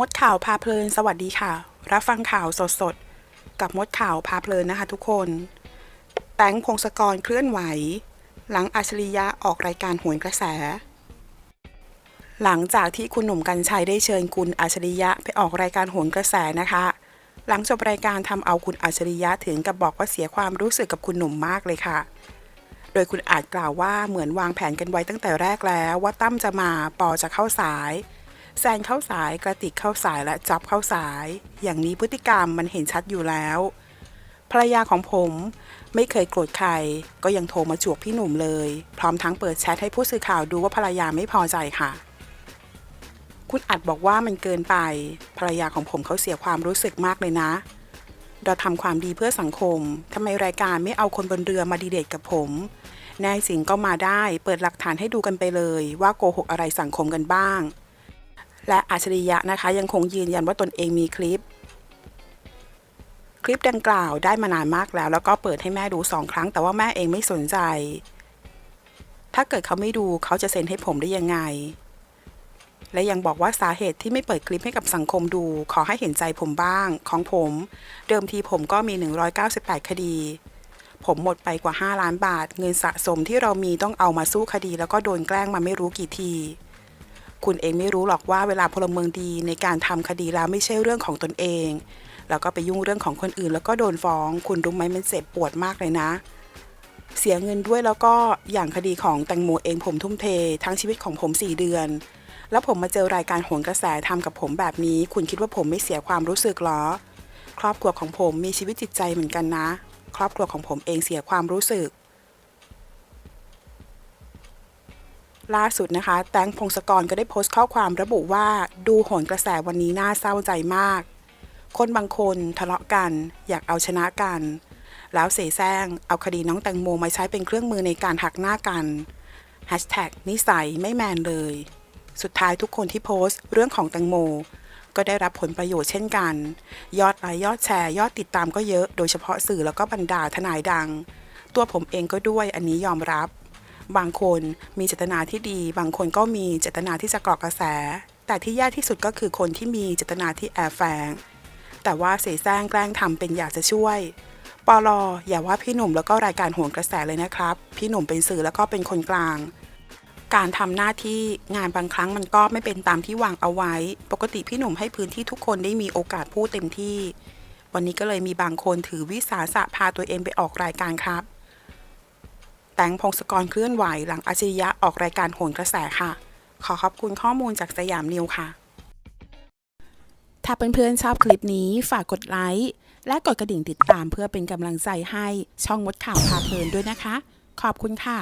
มดข่าวพาเพลินสวัสดีค่ะ รับฟังข่าวสดๆกับมดข่าวพาเพลินนะคะทุกคน แตงพงศกรเคลื่อนไหว หลังอัจฉริยะออกรายการโหวนกระแส หลังจากที่คุณหนุ่มกัญชัยได้เชิญคุณอัจฉริยะไปออกรายการโหนกระแสนะคะ หลังจบรายการทำเอาคุณอัจฉริยะถึงกับบอกว่าเสียความรู้สึกกับคุณหนุ่มมากเลยค่ะ โดยคุณอาจกล่าวว่าเหมือนวางแผนกันไว้ตั้งแต่แรกแล้วว่าตั้มจะมาปอจะเข้าสาย แซนเข้าสายกระติกเข้าสายและจับเข้าสาย อย่างนี้พฤติกรรมมันเห็นชัดอยู่แล้ว ภรรยาของผมไม่เคยโกรธใคร ก็ยังโทรมาจวกพี่หนุ่มเลย พร้อมทั้งเปิดแชทให้ผู้สื่อข่าวดูว่าภรรยาไม่พอใจค่ะ คุณอัดบอกว่ามันเกินไป ภรรยาของผมเขาเสียความรู้สึกมากเลยนะ เราทำความดีเพื่อสังคมทำไมรายการไม่เอาคนบนเรือมาดีเดทกับผมนายสิงห์ก็มาได้ เปิดหลักฐานให้ดูกันไปเลย ว่าโกหกอะไรสังคมกันบ้าง และอัจฉริยะนะคะ ยังคงยืนยันว่าตนเองมีคลิป คลิปดังกล่าวได้มานานมากแล้ว แล้วก็เปิดให้แม่ดูสองครั้ง แต่ว่าแม่เองไม่สนใจ ถ้าเกิดเขาไม่ดูเขาจะเซ็นให้ผมได้ยังไง และยังบอกว่าสาเหตุที่ไม่เปิดคลิปให้กับสังคมดู ขอให้เห็นใจผมบ้าง ของผม เดิมทีผมก็มี 198 คดีผมหมดไปกว่า 5 ล้านบาท เงินสะสมที่เรามีต้องเอามาสู้คดี แล้วก็โดนแกล้งมาไม่รู้กี่ที คุณเองไม่รู้หรอกว่าเวลาพลเมืองดีในการทำคดีแล้วไม่ใช่เรื่องของตนเอง แล้วก็ไปยุ่งเรื่องของคนอื่น แล้วก็โดนฟ้อง คุณรู้ไหมมันเจ็บปวดมากเลยนะ เสียเงินด้วยแล้วก็อย่างคดีของแตงโมเองผมทุ่มเท ทั้งชีวิตของผม 4 เดือน แล้วผมมาเจอรายการโหนกระแสทำกับผมแบบนี้ คุณคิดว่าผมไม่เสียความรู้สึกหรอ ครอบครัวของผมมีชีวิตจิตใจเหมือนกันนะ ครอบครัวของผมเองเสียความรู้สึก ล่าสุดนะคะ แตงพงศกรก็ได้โพสต์ข้อความระบุว่าดูโหนกระแสวันนี้น่าเศร้าใจมาก คนบางคนทะเลาะกัน อยากเอาชนะกัน แล้วเสแสร้งเอาคดีน้องแตงโมมาใช้เป็นเครื่องมือในการหักหน้ากันแฮชแท็กนิสัยไม่แมนเลย สุดท้ายทุกคนที่โพสต์เรื่องของแตงโม ก็ได้รับผลประโยชน์เช่นกัน ยอดไลค์ยอดแชร์ยอดติดตามก็เยอะ โดยเฉพาะสื่อแล้วก็บรรดาทนายดัง ตัวผมเองก็ด้วยอันนี้ยอมรับ บางคนมีเจตนาที่ดี บางคนก็มีเจตนาที่จะกรอกกระแส แต่ที่แย่ที่สุดก็คือคนที่มีเจตนาที่แอบแฝงแต่ว่าเสแสร้งแกล้งทำเป็นอยากจะช่วยปลออย่าว่าพี่หนุ่มแล้วก็รายการโหนกระแสเลยนะครับ พี่หนุ่มเป็นสื่อแล้วก็เป็นคนกลาง การทำหน้าที่งานบางครั้งมันก็ไม่เป็นตามที่วางเอาไว้ ปกติพี่หนุ่มให้พื้นที่ทุกคนได้มีโอกาสพูดเต็มที่ วันนี้ก็เลยมีบางคนถือวิสาสะพาตัวเองไปออกรายการครับ ตงพงศกรเคลื่อนไหวหลังอาชียะออกรายการโหนกระแสค่ะ ขอขอบคุณข้อมูลจากสยามนิวค่ะ ถ้าเพื่อนๆชอบคลิปนี้ฝากกดไลค์และกดกระดิ่งติดตามเพื่อเป็นกำลังใจให้ช่องมดข่าวพาเพลินด้วยนะคะ ขอบคุณค่ะ